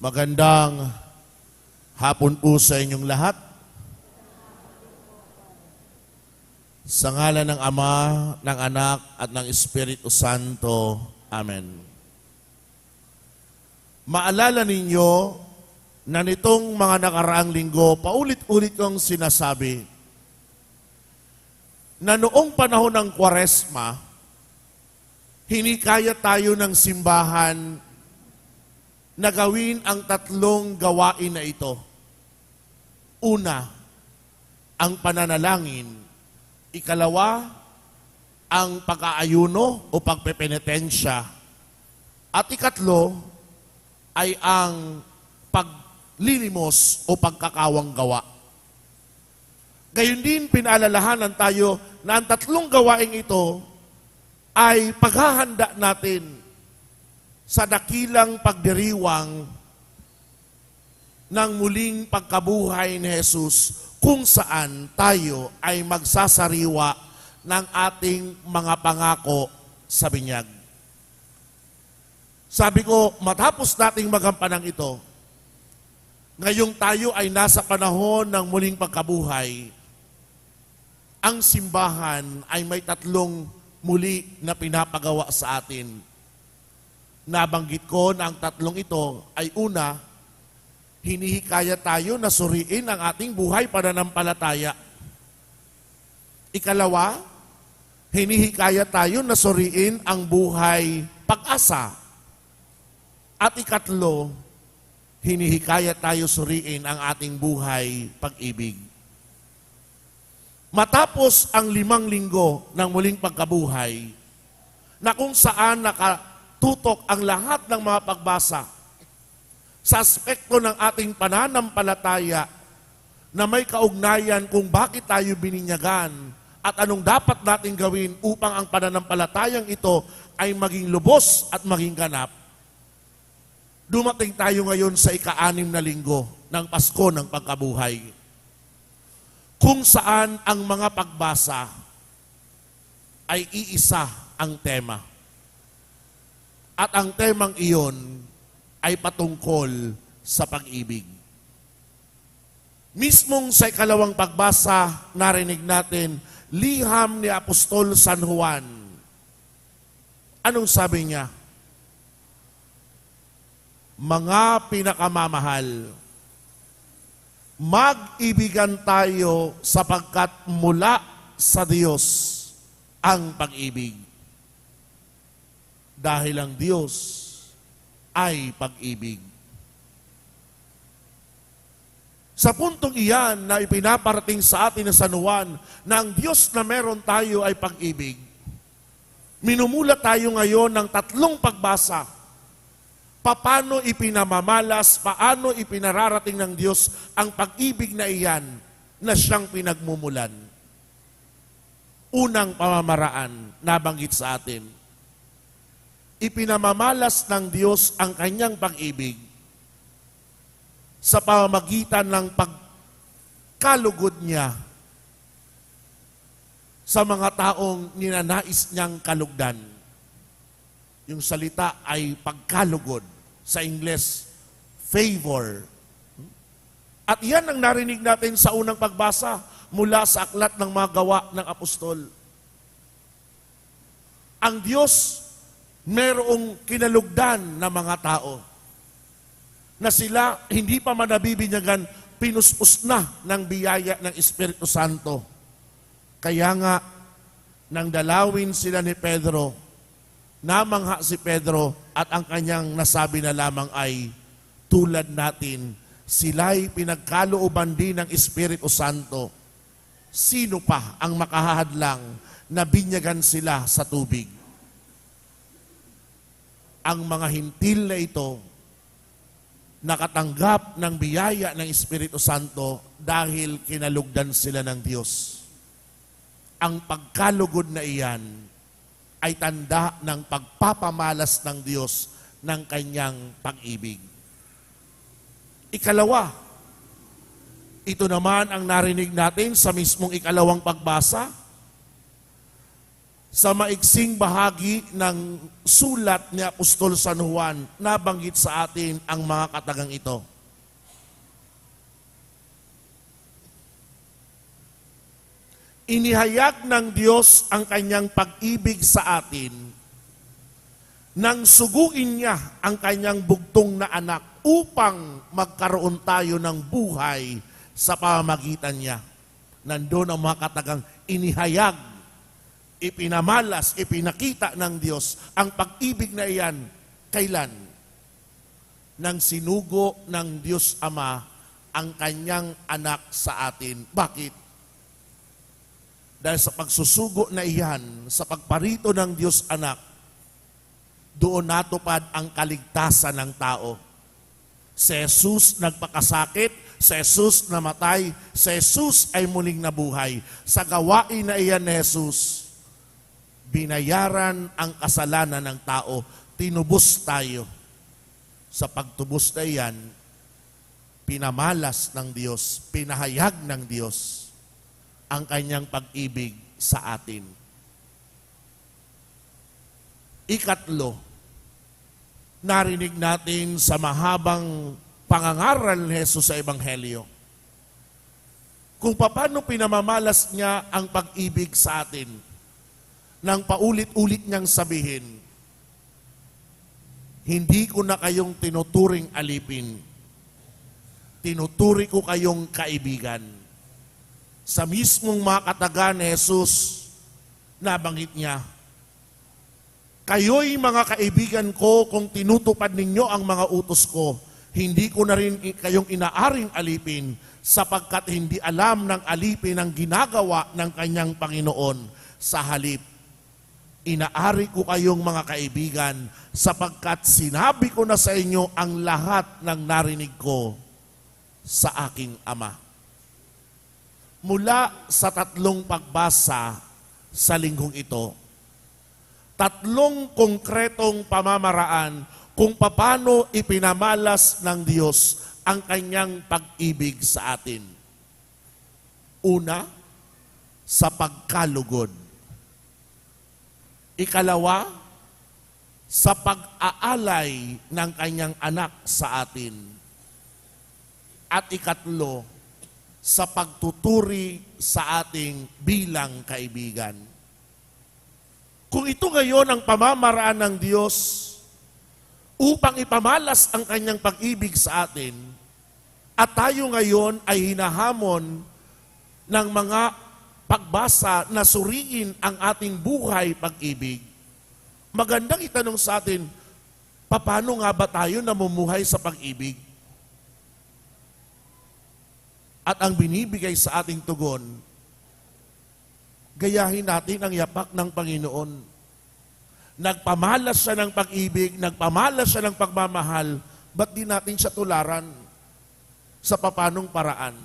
Magandang hapon po sa inyong lahat. Sa ngala ng Ama, ng Anak, at ng Espiritu Santo. Amen. Maalala ninyo na nitong mga nakaraang linggo, paulit-ulit kong sinasabi na noong panahon ng Kwaresma, hinikaya tayo ng simbahan na gawin ang tatlong gawain na ito. Una, ang pananalangin. Ikalawa, ang pag-aayuno o pagpepenitensya. At ikatlo, ay ang paglilimos o pagkakawang gawa. Gayon din, pinaalalahanan tayo na ang tatlong gawaing ito ay paghahanda natin sa dakilang pagdiriwang ng muling pagkabuhay ni Jesus kung saan tayo ay magsasariwa ng ating mga pangako sa binyag. Sabi ko, matapos nating magampanang ito, ngayong tayo ay nasa panahon ng muling pagkabuhay, ang simbahan ay may tatlong muli na pinapagawa sa atin. Nabanggit ko na ang tatlong ito ay una, hinihikaya tayo na suriin ang ating buhay pananampalataya. Ikalawa, hinihikaya tayo na suriin ang buhay pag-asa. At ikatlo, hinihikaya tayo suriin ang ating buhay pag-ibig. Matapos ang limang linggo ng muling pagkabuhay, na kung saan nakatutok ang lahat ng mga pagbasa sa aspekto ng ating pananampalataya na may kaugnayan kung bakit tayo bininyagan at anong dapat nating gawin upang ang pananampalatayang ito ay maging lubos at maging ganap. Dumating tayo ngayon sa ika-anim na linggo ng Pasko ng Pagkabuhay kung saan ang mga pagbasa ay iisa ang tema. At ang temang iyon ay patungkol sa pag-ibig. Mismong sa ikalawang pagbasa, narinig natin, liham ni Apostol San Juan. Anong sabi niya? Mga pinakamamahal, mag-ibigan tayo sapagkat mula sa Diyos ang pag-ibig. Dahil ang Diyos ay pag-ibig. Sa puntong iyan na ipinaparating sa atin ng San Juan na ang Diyos na meron tayo ay pag-ibig, minumula tayo ngayon ng tatlong pagbasa paano ipinamamalas, paano ipinararating ng Diyos ang pag-ibig na iyan na siyang pinagmumulan. Unang pamamaraan, nabanggit sa atin, ipinamamalas ng Diyos ang kanyang pag-ibig sa pamamagitan ng pagkalugod niya sa mga taong ninanais niyang kalugdan. Yung salita ay pagkalugod. Sa Ingles, favor. At yan ang narinig natin sa unang pagbasa mula sa aklat ng mga gawa ng apostol. Ang Diyos merong kinalugdan na mga tao na sila hindi pa manabibinyagan, pinuspos na ng biyaya ng Espiritu Santo. Kaya nga, nang dalawin sila ni Pedro, namangha si Pedro at ang kanyang nasabi na lamang ay, tulad natin, sila'y pinagkalooban din ng Espiritu Santo. Sino pa ang makahahadlang na binyagan sila sa tubig? Ang mga hintil na ito, nakatanggap ng biyaya ng Espiritu Santo dahil kinalugdan sila ng Diyos. Ang pagkalugod na iyan ay tanda ng pagpapamalas ng Diyos ng kanyang pag-ibig. Ikalawa, ito naman ang narinig natin sa mismong ikalawang pagbasa. Sa maiksing bahagi ng sulat ni Apostol San Juan, nabanggit sa atin ang mga katagang ito. Inihayag ng Diyos ang kanyang pag-ibig sa atin nang suguin niya ang kanyang bugtong na anak upang magkaroon tayo ng buhay sa pamamagitan niya. Nandun ang mga katagang inihayag, ipinamalas, ipinakita ng Diyos ang pag-ibig na iyan. Kailan? Nang sinugo ng Diyos Ama ang kanyang anak sa atin. Bakit? Dahil sa pagsusugo na iyan, sa pagparito ng Diyos Anak, doon natupad ang kaligtasan ng tao. Si Jesus nagpakasakit, si Jesus namatay, si Jesus ay muling nabuhay. Sa gawain na iyan ni Jesus, binayaran ang kasalanan ng tao, tinubos tayo. Sa pagtubos na iyan, pinamalas ng Diyos, pinahayag ng Diyos ang kanyang pag-ibig sa atin. Ikatlo, narinig natin sa mahabang pangangaral ni Jesus sa Ebanghelyo. Kung paano pinamamalas niya ang pag-ibig sa atin nang paulit-ulit niyang sabihin, hindi ko na kayong tinuturing alipin. Tinuturi ko kayong kaibigan. Sa mismong mga kataga ni Jesus, nabanggit niya, Kayo'y mga kaibigan ko kung tinutupad ninyo ang mga utos ko. Hindi ko na rin kayong inaaring alipin sapagkat hindi alam ng alipin ang ginagawa ng kanyang Panginoon sa halip. Inaari ko kayong mga kaibigan sapagkat sinabi ko na sa inyo ang lahat ng narinig ko sa aking Ama. Mula sa tatlong pagbasa sa linggong ito, tatlong konkretong pamamaraan kung paano ipinamalas ng Diyos ang kanyang pag-ibig sa atin. Una, sa pagkalugod. Ikalawa, sa pag-aalay ng kanyang anak sa atin. At ikatlo, sa pagtuturi sa ating bilang kaibigan. Kung ito ngayon ang pamamaraan ng Diyos upang ipamalas ang kanyang pag-ibig sa atin, at tayo ngayon ay hinahamon ng mga pagbasa na suriin ang ating buhay pag-ibig, magandang itanong sa atin, paano nga ba tayo namumuhay sa pag-ibig? At ang binibigay sa ating tugon, gayahin natin ang yapak ng Panginoon. Nagpamalas siya ng pag-ibig, nagpamalas siya ng pagmamahal, ba't di natin siya tularan sa papanong paraan?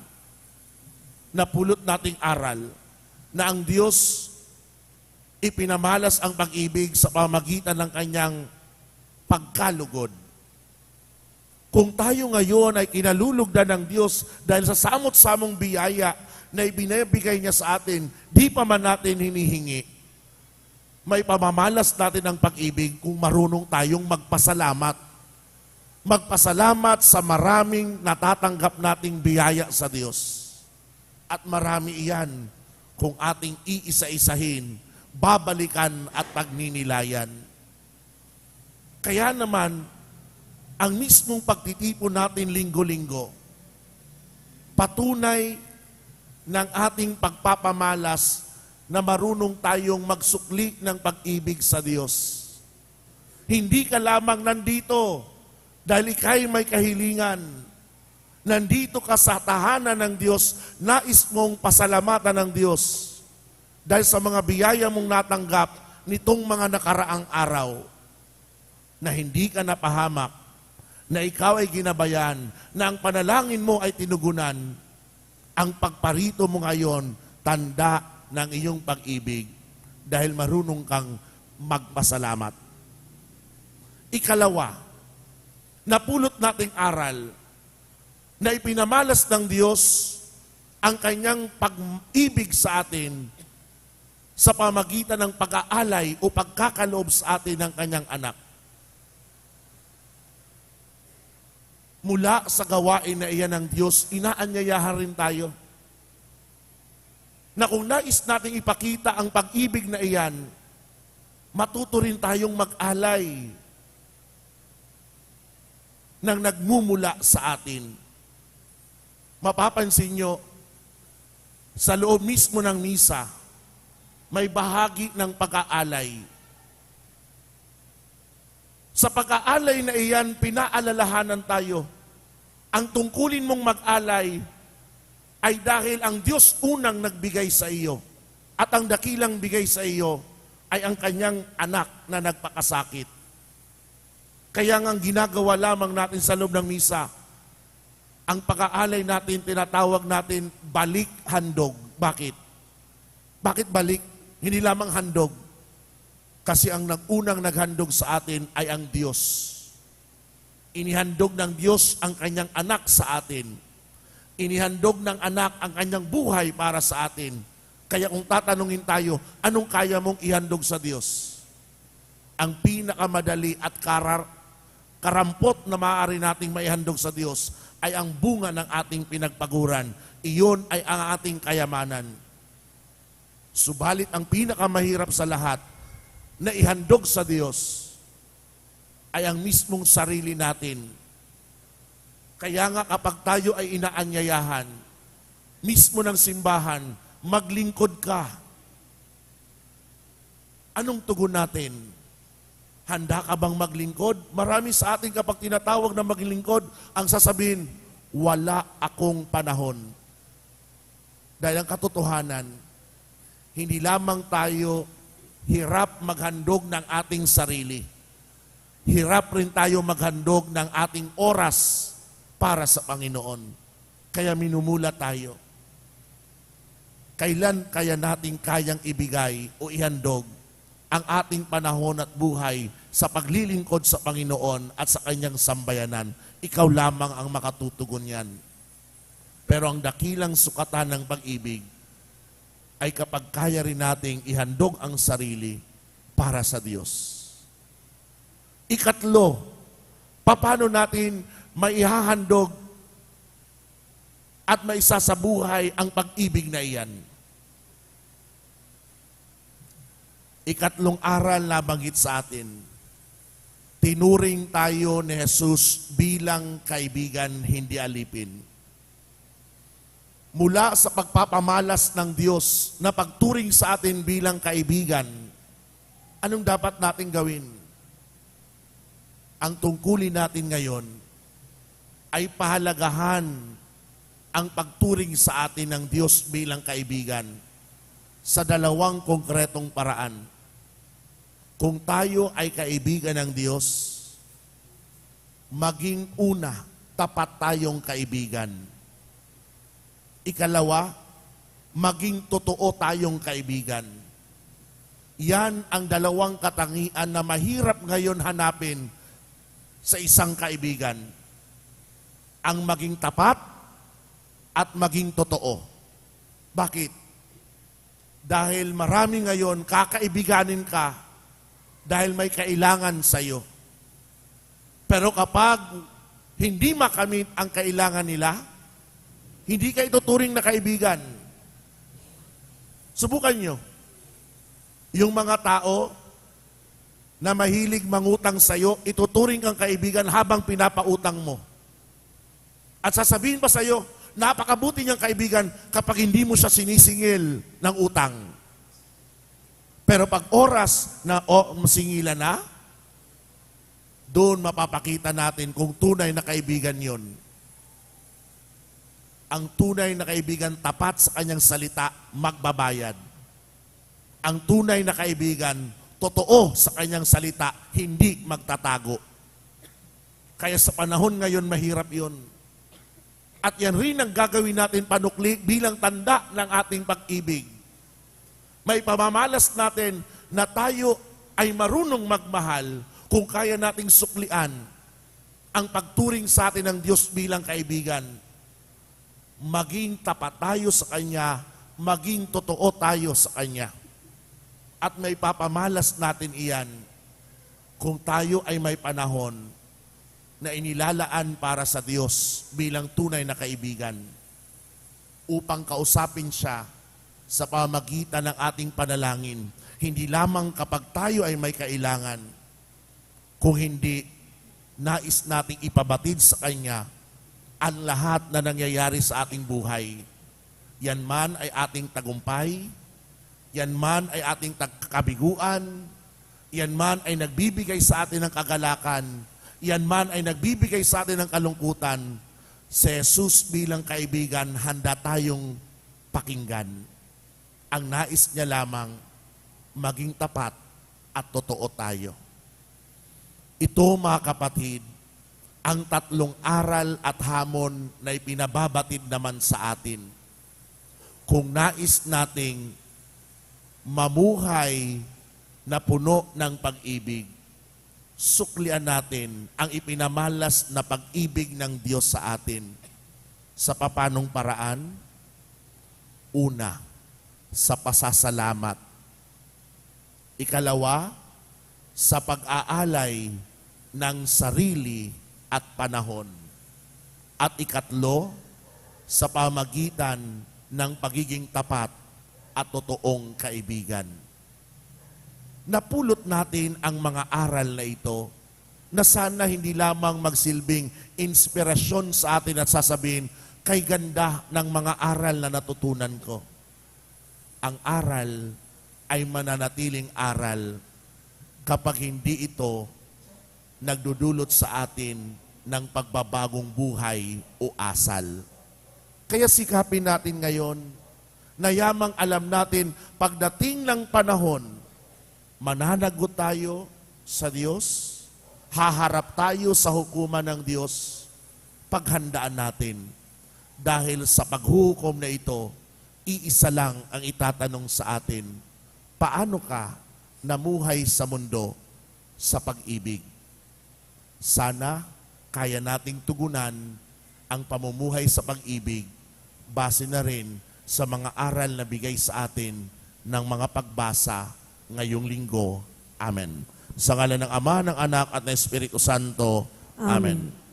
Napulot nating aral na ang Diyos ipinamalas ang pag-ibig sa pamagitan ng kanyang pagkalugod. Kung tayo ngayon ay kinalulugdan ng Diyos dahil sa samot-samong biyaya na ibinibigay niya sa atin, di pa man natin hinihingi, may pamamalas natin ang pag-ibig kung marunong tayong magpasalamat. Magpasalamat sa maraming natatanggap nating biyaya sa Diyos. At marami iyan kung ating iisa-isahin, babalikan at pagninilayan. Kaya naman, ang mismong pagtitipon natin linggo-linggo, patunay ng ating pagpapamalas na marunong tayong magsukli ng pag-ibig sa Diyos. Hindi ka lamang nandito dahil ikay may kahilingan. Nandito ka sa tahanan ng Diyos, nais mong pasalamatan ng Diyos dahil sa mga biyaya mong natanggap nitong mga nakaraang araw na hindi ka napahamak, na ikaw ay ginabayan, na ang panalangin mo ay tinugunan, ang pagparito mo ngayon, tanda ng iyong pag-ibig dahil marunong kang magpasalamat. Ikalawa, napulot nating aral na ipinamalas ng Diyos ang kanyang pag-ibig sa atin sa pamagitan ng pag-aalay o pagkakaloob sa atin ng kanyang anak. Mula sa gawain na iyan ng Diyos, inaanyayahan rin tayo na kung nais nating ipakita ang pag-ibig na iyan, matuto rin tayong mag-alay ng nagmumula sa atin. Mapapansin nyo, sa loob mismo ng misa, may bahagi ng pag-aalay. Sa pag-aalay na iyan, pinaalalahanan tayo. Ang tungkulin mong mag-alay ay dahil ang Diyos unang nagbigay sa iyo. At ang dakilang bigay sa iyo ay ang kanyang anak na nagpakasakit. Kaya nga ang ginagawa lamang natin sa loob ng misa, ang pag-aalay natin, tinatawag natin balik handog. Bakit? Bakit balik? Hindi lamang handog. Kasi ang unang naghandog sa atin ay ang Diyos. Inihandog ng Diyos ang kanyang anak sa atin. Inihandog ng anak ang kanyang buhay para sa atin. Kaya kung tatanungin tayo, anong kaya mong ihandog sa Diyos? Ang pinakamadali at karar, karampot na maaari nating maihandog sa Diyos ay ang bunga ng ating pinagpaguran. Iyon ay ang ating kayamanan. Subalit ang pinakamahirap sa lahat na ihandog sa Diyos ay ang mismong sarili natin. Kaya nga kapag tayo ay inaanyayahan, mismo ng simbahan, maglingkod ka. Anong tugon natin? Handa ka bang maglingkod? Marami sa atin kapag tinatawag na maglingkod, ang sasabihin, wala akong panahon. Dahil ang katotohanan, hindi lamang tayo hirap maghandog ng ating sarili. Hirap rin tayo maghandog ng ating oras para sa Panginoon. Kaya minumula tayo. Kailan kaya nating kayang ibigay o ihandog ang ating panahon at buhay sa paglilingkod sa Panginoon at sa kanyang sambayanan? Ikaw lamang ang makatutugon yan. Pero ang dakilang sukatan ng pag-ibig ay kapag kaya rin nating ihandog ang sarili para sa Diyos. Ikatlo, paano natin maihahandog at maisasabuhay ang pag-ibig na iyan? Ikatlong aral na banggit sa atin, tinuring tayo ni Jesus bilang kaibigan, hindi alipin mula sa pagpapamalas ng Diyos na pagturing sa atin bilang kaibigan, anong dapat natin gawin? Ang tungkulin natin ngayon ay pahalagahan ang pagturing sa atin ng Diyos bilang kaibigan sa dalawang konkretong paraan. Kung tayo ay kaibigan ng Diyos, maging una, tapat tayong kaibigan Ikalawa, maging totoo tayong kaibigan. Yan ang dalawang katangian na mahirap ngayon hanapin sa isang kaibigan. Ang maging tapat at maging totoo. Bakit? Dahil marami ngayon kakaibiganin ka dahil may kailangan sa iyo. Pero kapag hindi makamit ang kailangan nila, hindi ka ituturing na kaibigan. Subukan nyo. Yung mga tao na mahilig mangutang sa'yo, ituturing kang kaibigan habang pinapautang mo. At sasabihin pa sa'yo, napakabuti niyang kaibigan kapag hindi mo siya sinisingil ng utang. Pero pag oras na o, masingilan na, doon mapapakita natin kung tunay na kaibigan yon ang tunay na kaibigan tapat sa kanyang salita, magbabayad. Ang tunay na kaibigan, totoo sa kanyang salita, hindi magtatago. Kaya sa panahon ngayon, mahirap yon. At yan rin ang gagawin natin panukli bilang tanda ng ating pag-ibig. May pamamalas natin na tayo ay marunong magmahal kung kaya nating suklian ang pagturing sa atin ng Diyos bilang kaibigan maging tapat tayo sa Kanya, maging totoo tayo sa Kanya. at may papamalas natin iyan kung tayo ay may panahon na inilalaan para sa Diyos bilang tunay na kaibigan upang kausapin siya sa pamagitan ng ating panalangin. Hindi lamang kapag tayo ay may kailangan, kung hindi nais nating ipabatid sa Kanya ang lahat na nangyayari sa ating buhay. Yan man ay ating tagumpay, yan man ay ating kabiguan, yan man ay nagbibigay sa atin ng kagalakan, yan man ay nagbibigay sa atin ng kalungkutan, si Jesus bilang kaibigan, handa tayong pakinggan. Ang nais niya lamang, maging tapat at totoo tayo. Ito mga kapatid, ang tatlong aral at hamon na ipinababatid naman sa atin. Kung nais nating mamuhay na puno ng pag-ibig, suklian natin ang ipinamalas na pag-ibig ng Diyos sa atin. Sa papanong paraan? Una, sa pasasalamat. Ikalawa, sa pag-aalay ng sarili at panahon. At ikatlo, sa pamagitan ng pagiging tapat at totoong kaibigan. Napulot natin ang mga aral na ito na sana hindi lamang magsilbing inspirasyon sa atin at sasabihin, kay ganda ng mga aral na natutunan ko. Ang aral ay mananatiling aral kapag hindi ito nagdudulot sa atin ng pagbabagong buhay o asal. Kaya sikapin natin ngayon na yamang alam natin pagdating ng panahon, mananagot tayo sa Diyos, haharap tayo sa hukuman ng Diyos, paghandaan natin. Dahil sa paghuhukom na ito, iisa lang ang itatanong sa atin, paano ka namuhay sa mundo sa pag-ibig? Sana kaya nating tugunan ang pamumuhay sa pag-ibig base na rin sa mga aral na bigay sa atin ng mga pagbasa ngayong linggo. Amen. Sa ngalan ng Ama, ng Anak at ng Espiritu Santo. Amen.